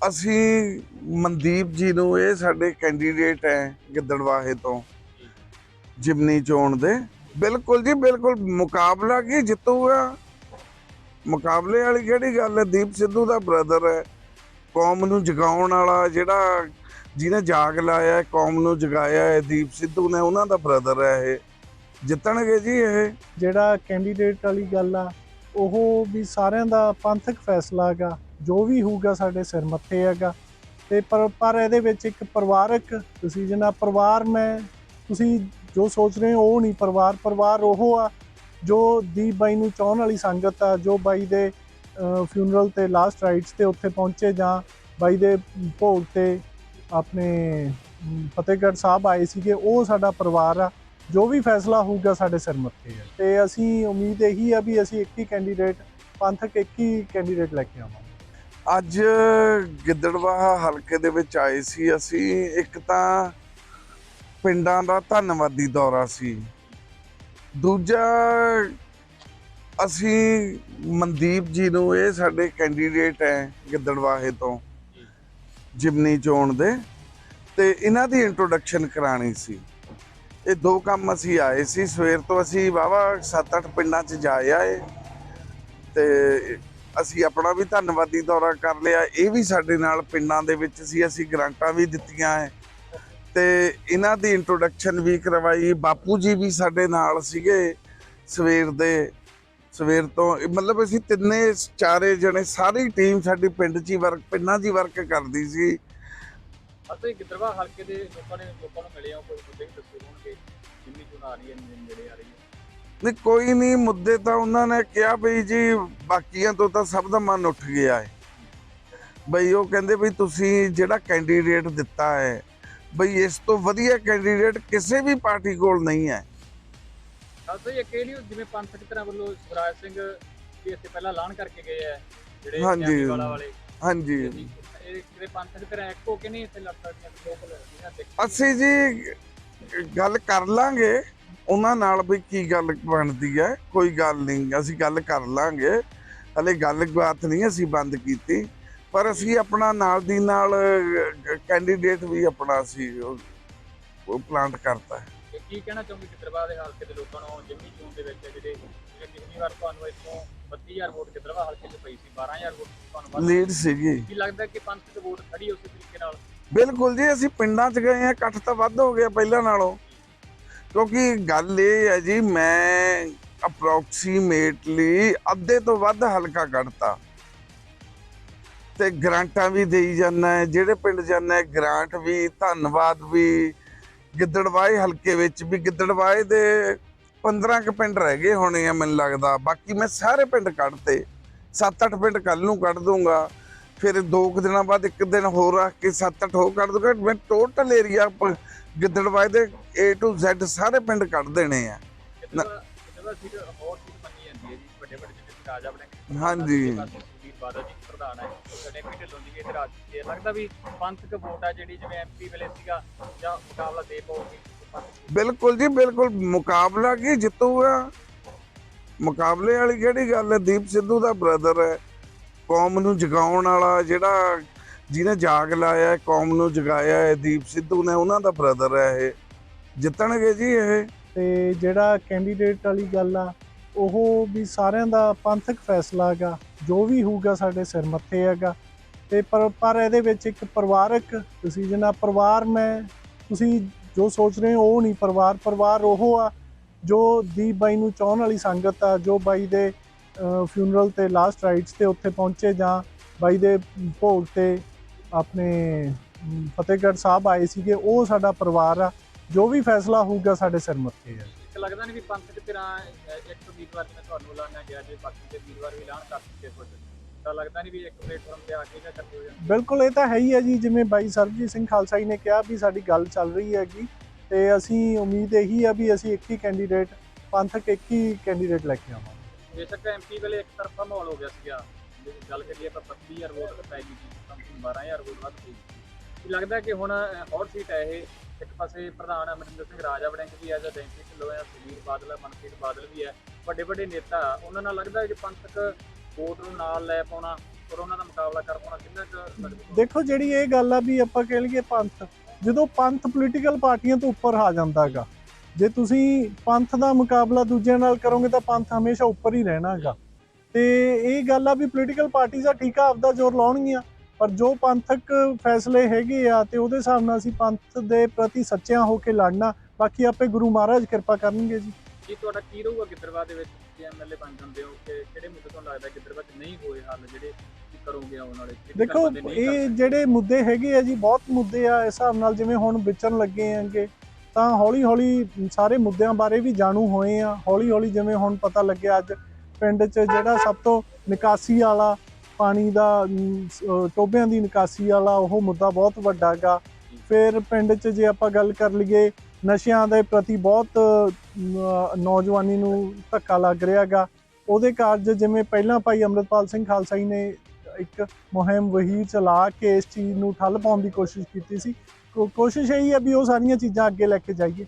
ਅਸੀਂ ਮਨਦੀਪ ਜੀ ਨੂੰ ਇਹ ਸਾਡੇ ਕੈਂਡੀਡੇਟ ਹੈ ਗਿੱਦੜਵਾਹੇ ਤੋਂ, ਜਿਮਨੀ ਚੋਣ ਦੇ। ਬਿਲਕੁਲ ਜੀ, ਬਿਲਕੁਲ ਮੁਕਾਬਲਾ ਕੀ ਜਿੱਤੂਗਾ? ਮੁਕਾਬਲੇ ਵਾਲੀ ਕਿਹੜੀ ਗੱਲ ਹੈ? ਦੀਪ ਸਿੱਧੂ ਦਾ ਬ੍ਰਦਰ ਹੈ। ਕੌਮ ਨੂੰ ਜਗਾਉਣ ਵਾਲਾ ਜਿਹੜਾ ਜਿਹਨੇ ਜਾਗ ਲਾਇਆ ਕੌਮ ਨੂੰ ਜਗਾਇਆ ਹੈ, ਦੀਪ ਸਿੱਧੂ ਨੇ ਉਹਨਾਂ ਦਾ ਬ੍ਰਦਰ ਹੈ ਇਹ। ਜਿੱਤਣਗੇ ਜੀ ਇਹ। ਜਿਹੜਾ ਕੈਂਡੀਡੇਟ ਵਾਲੀ ਗੱਲ ਆ, ਉਹ ਵੀ ਸਾਰਿਆਂ ਦਾ ਪੰਥਕ ਫੈਸਲਾ ਹੈਗਾ। ਜੋ ਵੀ ਹੋਊਗਾ ਸਾਡੇ ਸਿਰ ਮੱਥੇ ਹੈਗਾ। ਤੇ ਪਰ ਪਰ ਇਹਦੇ ਵਿੱਚ ਇੱਕ ਪਰਿਵਾਰਕ ਡਿਸੀਜਨ ਆ। ਪਰਿਵਾਰ ਮੈਂ, ਤੁਸੀਂ ਜੋ ਸੋਚ ਰਹੇ ਹੋ, ਉਹ ਨਹੀਂ। ਪਰਿਵਾਰ ਪਰਿਵਾਰ ਉਹ ਆ, ਜੋ ਦੀਪ ਬਾਈ ਨੂੰ ਚਾਹਣ ਵਾਲੀ ਸੰਗਤ ਆ, ਜੋ ਬਾਈ ਦੇ ਫਿਊਨਰਲ ਤੇ ਲਾਸਟ ਰਾਈਟਸ ਤੇ ਉੱਥੇ ਪਹੁੰਚੇ ਜਾਂ ਬਾਈ ਦੇ ਭੋਗ ਤੇ ਆਪਣੇ ਫਤਿਹਗੜ੍ਹ ਸਾਹਿਬ ਆਏ ਸੀਗੇ, ਉਹ ਸਾਡਾ ਪਰਿਵਾਰ ਆ। ਜੋ ਵੀ ਫੈਸਲਾ ਹੋਊਗਾ ਸਾਡੇ ਸਿਰ ਮੱਥੇ ਹੈ ਤੇ ਅਸੀਂ ਉਮੀਦ ਇਹੀ ਆ ਵੀ ਅਸੀਂ ਇੱਕ ਹੀ ਕੈਂਡੀਡੇਟ ਪੰਥਕ ਇੱਕ ਹੀ ਕੈਂਡੀਡੇਟ ਲੈ ਕੇ ਆਵਾਂਗੇ। ਅੱਜ ਗਿੱਦੜਵਾਹਾ ਹਲਕੇ ਦੇ ਵਿੱਚ ਆਏ ਸੀ ਅਸੀਂ। ਇੱਕ ਤਾਂ ਪਿੰਡਾਂ ਦਾ ਧੰਨਵਾਦੀ ਦੌਰਾ ਸੀ। ਦੂਜਾ, ਅਸੀਂ ਮਨਦੀਪ ਜੀ ਨੂੰ ਇਹ ਸਾਡੇ ਕੈਂਡੀਡੇਟ ਹੈ ਗਿੱਦੜਵਾਹੇ ਤੋਂ, ਜਿਮਨੀ ਚੋਣ ਦੇ। ਤੇ ਇਹਨਾਂ ਦੀ ਇੰਟਰੋਡਕਸ਼ਨ ਕਰਾਣੀ ਸੀ। ਇਹ ਦੋ ਕੰਮ ਅਸੀਂ ਆਏ ਸੀ। ਸਵੇਰ ਤੋਂ ਅਸੀਂ ਵਾਵਾ 7-8 ਪਿੰਡਾਂ 'ਚ ਜਾਏ ਆਏ। ਤੇ ਅਸੀਂ ਆਪਣਾ ਵੀ ਧੰਨਵਾਦੀ ਦੌਰਾ ਕਰ ਲਿਆ। ਇਹ ਵੀ ਸਾਡੇ ਨਾਲ ਪਿੰਡਾਂ ਦੇ ਵਿੱਚ ਸੀ। ਅਸੀਂ ਗ੍ਰਾਂਟਾਂ ਵੀ ਦਿੱਤੀਆਂ ਹੈ ਤੇ ਇਹਨਾਂ ਦੀ ਇੰਟਰੋਡਕਸ਼ਨ ਵੀ ਕਰਵਾਈ। ਬਾਪੂ ਜੀ ਵੀ ਸਾਡੇ ਨਾਲ ਸੀਗੇ ਸਵੇਰ ਦੇ। ਸਵੇਰ ਤੋਂ ਮਤਲਬ ਅਸੀਂ ਤਿੰਨੇ ਚਾਰੇ ਜਣੇ, ਸਾਰੀ ਟੀਮ ਸਾਡੀ ਪਿੰਡ 'ਚ ਹੀ ਵਰਕ ਪਿੰਡਾਂ 'ਚ ਹੀ ਵਰਕ ਕਰਦੀ ਸੀ। ਅਸੀਂ ਗਿੱਦੜਵਾ ਹਲਕੇ ਦੇ ਲੋਕਾਂ ਨੇ ਲੋਕਾਂ ਨੂੰ ਮਿਲੇ ਆ, ਕੋਈ ਮੁੱਦੇ ਦੱਸੇ ਹੋਣਗੇ, ਜਿੰਨੀ ਚੋਣ ਆ ਰਹੀ ਹੈ ਨੇੜੇ ਆ ਰਹੀ ਹੈ ਨਹੀਂ ਕੋਈ ਨਹੀਂ ਮੁੱਦੇ ਤਾਂ ਉਹਨਾਂ ਨੇ ਕਿਹਾ ਬਈ ਜੀ ਬਾਕੀਆਂ ਤੋਂ ਤਾਂ ਸਭ ਦਾ ਮਨ ਉੱਠ ਗਿਆ ਹੈ। ਬਈ ਉਹ ਕਹਿੰਦੇ ਬਈ ਤੁਸੀਂ ਜਿਹੜਾ ਕੈਂਡੀਡੇਟ ਦਿੱਤਾ ਹੈ ਬਈ ਇਸ ਤੋਂ ਵਧੀਆ ਕੈਂਡੀਡੇਟ ਕਿਸੇ ਵੀ ਪਾਰਟੀ ਕੋਲ ਨਹੀਂ ਹੈ। ਦੱਸੋ ਇਹ ਅਕੇਲੀ ਜਿਵੇਂ ਪੰਥਕ ਤਰ੍ਹਾਂ ਵੱਲੋਂ ਸਵਰਾਜ ਸਿੰਘ ਵੀ ਇੱਥੇ ਪਹਿਲਾਂ ਐਲਾਨ ਕਰਕੇ ਗਏ ਆ ਜਿਹੜੇ ਹਾਂਜੀ। ਨਿਆਮੀ ਵਾਲਾ ਵਾਲੇ। ਹਾਂਜੀ। ਅਸੀਂ ਇਹ ਕਿਤੇ ਪੰਥਕ ਤਰ੍ਹਾਂ ਇੱਕੋ ਕਿ ਨਹੀਂ ਇੱਥੇ ਲੜ ਸਕਦੀਆਂ ਲੋਕ ਜਿਹੜਾ ਸਿੱਖ ਅਸੀਂ ਜੀ ਗੱਲ ਕਰ ਲਾਂਗੇ। ਉਹਨਾਂ ਨਾਲ ਵੀ ਕੀ ਗੱਲ ਬਣਦੀ ਹੈ? ਕੋਈ ਗੱਲ ਨਹੀਂ ਅਸੀਂ ਗੱਲ ਕਰ ਲਾਂਗੇ। ਹਲੇ ਗੱਲ ਬਾਤ ਨਹੀਂ ਅਸੀਂ ਬੰਦ ਕੀਤੀ ਪਰ ਅਸੀਂ ਆਪਣਾ ਨਾਲ ਦੀ ਨਾਲ ਕੈਂਡੀਡੇਟ ਵੀ ਆਪਣਾ ਸੀ ਉਹ ਪਲਾਂਟ ਕਰਤਾ ਕੀ ਕਹਿਣਾ ਚਾਹੁੰਦੇ ਗਿੱਦੜਵਾ ਦੇ ਹਲਕੇ ਦੇ ਲੋਕਾਂ ਨੂੰ? ਜਿੰਨੀ ਚੋਣ ਦੇ ਵਿੱਚ ਜਿਹੜੇ ਪਿਛਲੀ ਵਾਰ ਤੁਹਾਨੂੰ ਇੱਥੋਂ 32000 ਵੋਟ ਗਿੱਦੜਵਾ ਹਲਕੇ 'ਚ ਪਈ ਸੀ 12000 ਵੋਟ ਤੁਹਾਨੂੰ ਲੀਡ ਸੀਗੀ ਕੀ ਲੱਗਦਾ ਕਿ ਪੰਥਕ ਵੋਟ ਖੜੀ ਉਸੇ ਤਰੀਕੇ ਨਾਲ? ਬਿਲਕੁਲ ਜੀ ਅਸੀਂ ਪਿੰਡਾਂ 'ਚ ਗਏ ਆ ਇਕੱਠ ਤਾਂ ਵੱਧ ਹੋ ਗਿਆ ਪਹਿਲਾਂ ਨਾਲੋਂ। ਕਿਉਂਕਿ ਗੱਲ ਇਹ ਹੈ ਜੀ, ਮੈਂ ਅਪਰੋਕਸੀਮੇਟਲੀ ਅੱਧੇ ਤੋਂ ਵੱਧ ਹਲਕਾ ਕੱਢਤਾ। ਤੇ ਗ੍ਰਾਂਟਾਂ ਵੀ ਦੇਈ ਜਾਂਦਾ ਹੈ, ਜਿਹੜੇ ਪਿੰਡ ਜਾਂਦਾ ਹੈ, ਗ੍ਰਾਂਟ ਵੀ, ਧੰਨਵਾਦ ਵੀ, ਗਿੱਦੜਵਾਏ ਹਲਕੇ ਵਿੱਚ ਵੀ, ਗਿੱਦੜਵਾਏ ਦੇ 15 ਕੁ ਪਿੰਡ ਰਹਿ ਗਏ ਹੋਣੇ ਆ ਮੈਨੂੰ ਲੱਗਦਾ। ਬਾਕੀ ਮੈਂ ਸਾਰੇ ਪਿੰਡ ਕੱਢਤੇ। 7-8 ਪਿੰਡ ਕੱਲ ਨੂੰ ਕੱਢ ਦੂੰਗਾ। ਫਿਰ ਦੋ ਕੁ ਦਿਨਾਂ ਬਾਅਦ ਇੱਕ ਦਿਨ ਹੋਰ ਰੱਖ ਕੇ 7-8 ਹੋਰ ਕੱਢ ਦੂੰਗਾ। ਮੈਂ ਟੋਟਲ ਏਰੀਆ ਗਿੱਦੜਵਾਏ ਦੇ A to Z ਸਾਰੇ ਪਿੰਡ ਕੱਢ ਦੇਣੇ ਆ। ਗਿੱਦੜਵਾ ਗਿੱਦੜਵਾ ਸੀਟ ਹੋਰ ਸੀਟ ਮੰਨੀ ਜਾਂਦੀ ਹੈ ਜੀ ਵੱਡੇ ਵੱਡੇ ਜਿਵੇਂ ਰਾਜਾ ਬਣੇ। ਹਾਂਜੀ। ਸੁਖਬੀਰ ਬਾਦਲ ਜੀ ਪ੍ਰਧਾਨ ਹੈ ਸਾਡੇ ਵੀ ਢਿੱਲੋਂ ਦੀ ਇਹ ਰਾਜ ਇਹ ਲੱਗਦਾ ਵੀ ਪੰਥਕ ਵੋਟ ਆ ਜਿਹੜੀ ਜਿਵੇਂ ਐਮਪੀ ਵੇਲੇ ਸੀਗਾ ਜਾਂ ਮੁਕਾਬਲਾ ਦੇ ਪਾਉਗੀ। ਪੰਥਕ ਬਿਲਕੁਲ ਜੀ ਬਿਲਕੁਲ ਮੁਕਾਬਲਾ ਕੀ ਜਿੱਤੂਗਾ? ਮੁਕਾਬਲੇ ਵਾਲੀ ਕਿਹੜੀ ਗੱਲ ਹੈ? ਦੀਪ ਸਿੱਧੂ ਦਾ ਬ੍ਰਦਰ ਹੈ ਕੌਮ ਨੂੰ ਜਗਾਉਣ ਵਾਲਾ ਜਿਹੜਾ ਜਿਹਨੇ ਜਾਗ ਲਾਇਆ, ਕੌਮ ਨੂੰ ਜਗਾਇਆ ਹੈ ਦੀਪ ਸਿੱਧੂ ਨੇ ਉਹਨਾਂ ਦਾ ਬ੍ਰਦਰ ਹੈ ਇਹ। ਜਿੱਤਣਗੇ ਜੀ ਇਹ। ਤੇ ਜਿਹੜਾ ਕੈਂਡੀਡੇਟ ਵਾਲੀ ਗੱਲ ਆ, ਉਹ ਵੀ ਸਾਰਿਆਂ ਦਾ ਪੰਥਕ ਫੈਸਲਾ ਹੈਗਾ। ਜੋ ਵੀ ਹੋਊਗਾ ਸਾਡੇ ਸਿਰ ਮੱਥੇ ਹੈਗਾ। ਤੇ ਪਰ ਪਰ ਇਹਦੇ ਵਿੱਚ ਇੱਕ ਪਰਿਵਾਰਕ ਡਿਸੀਜਨ ਆ। ਪਰਿਵਾਰ ਮੈਂ, ਤੁਸੀਂ ਜੋ ਸੋਚ ਰਹੇ ਹੋ, ਉਹ ਨਹੀਂ। ਪਰਿਵਾਰ ਪਰਿਵਾਰ ਉਹ ਆ, ਜੋ ਦੀਪ ਬਾਈ ਨੂੰ ਚਾਹਣ ਵਾਲੀ ਸੰਗਤ ਆ, ਜੋ ਬਾਈ ਦੇ ਫਿਊਨਰਲ ਤੇ ਲਾਸਟ ਰਾਈਟਸ ਤੇ ਉੱਥੇ ਪਹੁੰਚੇ ਜਾਂ ਬਾਈ ਦੇ ਭੋਗ ਤੇ ਆਪਣੇ ਫਤਿਹਗੜ੍ਹ ਸਾਹਿਬ ਆਏ ਸੀਗੇ ਉਹ ਸਾਡਾ ਪਰਿਵਾਰ ਆ। ਜੋ ਵੀ ਫੈਸਲਾ ਹੋਊਗਾ ਸਾਡੇ ਸਿਰ ਮੱਥੇ ਹੈ ਇੱਕ ਲੱਗਦਾ ਨਹੀਂ ਵੀ ਪੰਥਕ ਤਰ੍ਹਾਂ ਅਹ, ਇੱਕ ਉਮੀਦਵਾਰ ਜਿਵੇਂ ਤੁਹਾਨੂੰ ਐਲਾਨਿਆ ਗਿਆ ਜੇ ਬਾਕੀ ਦੇ ਉਮੀਦਵਾਰ ਵੀ ਐਲਾਨ ਕਰ ਦਿੱਤੇ ਕੁਝ ਤਾਂ ਲੱਗਦਾ ਨਹੀਂ ਵੀ ਇੱਕ ਪਲੇਟਫਾਰਮ ਤੇ ਆ ਕੇ ਜਾਂ ਕਰਦੇ ਹੋ ਜਾਂਦੇ ਬਿਲਕੁਲ ਇਹ ਤਾਂ ਹੈ ਹੀ ਹੈ ਜੀ ਜਿਵੇਂ ਬਾਈ ਸਰਬਜੀਤ ਸਿੰਘ ਖਾਲਸਾ ਜੀ ਨੇ ਕਿਹਾ ਵੀ ਸਾਡੀ ਗੱਲ ਚੱਲ ਰਹੀ ਹੈਗੀ ਤੇ ਅਸੀਂ ਉਮੀਦ ਇਹੀ ਆ ਵੀ ਅਸੀਂ ਇੱਕ ਹੀ ਕੈਂਡੀਡੇਟ ਪੰਥਕ ਇੱਕ ਹੀ ਕੈਂਡੀਡੇਟ ਲੈ ਕੇ ਆਵਾਂਗੇ। ਬੇਸ਼ੱਕ ਐਮਪੀ ਵੇਲੇ ਇੱਕ ਤਰਫਾ ਮਾਹੌਲ ਹੋ ਗਿਆ ਸੀਗਾ। ਜੇ ਗੱਲ ਕਰੀਏ ਆਪਾਂ 25000 ਵੋਟ ਪੈ ਗਈ ਸੀ 12000 ਵੋਟ ਵੱਧ ਗਈ ਕੀ ਲੱਗਦਾ ਕਿ ਹੁਣ ਹੌਟ ਸੀਟ ਹੈ ਇਹ? ਇੱਕ ਪਾਸੇ ਪ੍ਰਧਾਨ ਅਮਰਿੰਦਰ ਸਿੰਘ, ਰਾਜਾ ਵੜਿੰਗ ਵੀ ਹੈ ਜਾਂ ਡੈਂਪੀ ਢਿੱਲੋਂ ਹੈ ਸੁਖਬੀਰ ਬਾਦਲ, ਮਨਪ੍ਰੀਤ ਬਾਦਲ ਵੀ ਹੈ। ਵੱਡੇ ਵੱਡੇ ਨੇਤਾ, ਉਹਨਾਂ ਨਾਲ ਲੱਗਦਾ ਕਿ ਪੰਥਕ ਵੋਟ ਨੂੰ ਨਾਲ ਲੈ ਪਾਉਣਾ ਕੋਰੋਨਾ ਦਾ ਮੁਕਾਬਲਾ ਕਰ ਪਾਉਣਾ ਕਿੰਨਾ ਕੁ ਦੇਖੋ, ਜਿਹੜੀ ਇਹ ਗੱਲ ਆ ਵੀ ਆਪਾਂ ਕਹਿ ਲਈਏ ਪੰਥ, ਜਦੋਂ ਪੰਥ ਪੋਲੀਟੀਕਲ ਪਾਰਟੀਆਂ ਤੋਂ ਉੱਪਰ ਆ ਜਾਂਦਾ ਹੈਗਾ, ਜੇ ਤੁਸੀਂ ਪੰਥ ਦਾ ਮੁਕਾਬਲਾ ਦੂਜਿਆਂ ਨਾਲ ਕਰੋਗੇ ਤਾਂ ਪੰਥ ਹਮੇਸ਼ਾ ਉੱਪਰ ਹੀ ਰਹਿਣਾ ਹੈਗਾ। ਤੇ ਇਹ ਗੱਲ ਆ ਵੀ ਪੋਲੀਟੀਕਲ ਪਾਰਟੀਆਂ ਠੀਕ ਆ, ਆਪਦਾ ਜ਼ੋਰ ਲਾਉਣਗੀਆਂ। ਪਰ ਜੋ ਪੰਥਕ ਫੈਸਲੇ ਹੈਗੇ ਆ ਤੇ ਉਹਦੇ ਹਿਸਾਬ ਨਾਲ ਅਸੀਂ ਪੰਥ ਦੇ ਪ੍ਰਤੀ ਸੱਚਿਆਂ ਹੋ ਕੇ ਲੜਨਾ ਬਾਕੀ ਆਪੇ ਗੁਰੂ ਮਹਾਰਾਜ ਕਿਰਪਾ ਕਰਨਗੇ ਜੀ। ਕੀ ਤੁਹਾਡਾ ਕੀ ਰਹੂਗਾ ਗਿੱਦੜਵਾ ਦੇ ਵਿੱਚ? ਜੇ ਐਮਐਲਏ ਬਣ ਜਾਂਦੇ ਹੋ ਕਿ ਕਿਹੜੇ ਮੁੱਦੇ ਤੋਂ ਲੱਗਦਾ ਗਿੱਦੜਵਾ 'ਚ ਨਹੀਂ ਹੋਏ ਹੱਲ ਜਿਹੜੇ ਕਰੋਗੇ ਆਉਣ ਵਾਲੇ? ਦੇਖੋ ਇਹ? ਜਿਹੜੇ ਮੁੱਦੇ ਹੈਗੇ ਆ ਜੀ ਬਹੁਤ ਮੁੱਦੇ ਆ ਇਸ ਹਿਸਾਬ ਨਾਲ ਜਿਵੇਂ ਹੁਣ ਵਿਚਰਨ ਲੱਗੇ ਆਂਗੇ ਤਾਂ ਹੌਲੀ ਹੌਲੀ ਸਾਰੇ ਮੁੱਦਿਆਂ ਬਾਰੇ ਵੀ ਜਾਣੂ ਹੋਏ ਆ। ਹੌਲੀ ਹੌਲੀ ਜਿਵੇਂ ਹੁਣ ਪਤਾ ਲੱਗਿਆ ਅੱਜ ਪਿੰਡ 'ਚ ਜਿਹੜਾ ਸਭ ਤੋਂ ਨਿਕਾਸੀ ਵਾਲਾ ਪਾਣੀ ਦਾ ਅਮ, ਟੋਬਿਆਂ ਦੀ ਨਿਕਾਸੀ ਵਾਲਾ ਉਹ ਮੁੱਦਾ ਬਹੁਤ ਵੱਡਾ ਗਾ। ਫਿਰ ਪਿੰਡ 'ਚ ਜੇ ਆਪਾਂ ਗੱਲ ਕਰ ਲਈਏ ਨਸ਼ਿਆਂ ਦੇ ਪ੍ਰਤੀ ਬਹੁਤ ਨੌਜਵਾਨੀ ਨੂੰ ਧੱਕਾ ਲੱਗ ਰਿਹਾ ਗਾ। ਉਹਦੇ ਕਾਰਜ ਜਿਵੇਂ ਪਹਿਲਾਂ ਭਾਈ ਅੰਮ੍ਰਿਤਪਾਲ ਸਿੰਘ ਖਾਲਸਾ ਜੀ ਨੇ ਇੱਕ ਮੁਹਿੰਮ ਵਹੀ ਚਲਾ ਕੇ ਇਸ ਚੀਜ਼ ਨੂੰ ਠੱਲ ਪਾਉਣ ਦੀ ਕੋਸ਼ਿਸ਼ ਕੀਤੀ ਸੀ। ਕੋਸ਼ਿਸ਼ ਇਹੀ ਹੈ ਵੀ ਉਹ ਸਾਰੀਆਂ ਚੀਜ਼ਾਂ ਅੱਗੇ ਲੈ ਕੇ ਜਾਈਏ।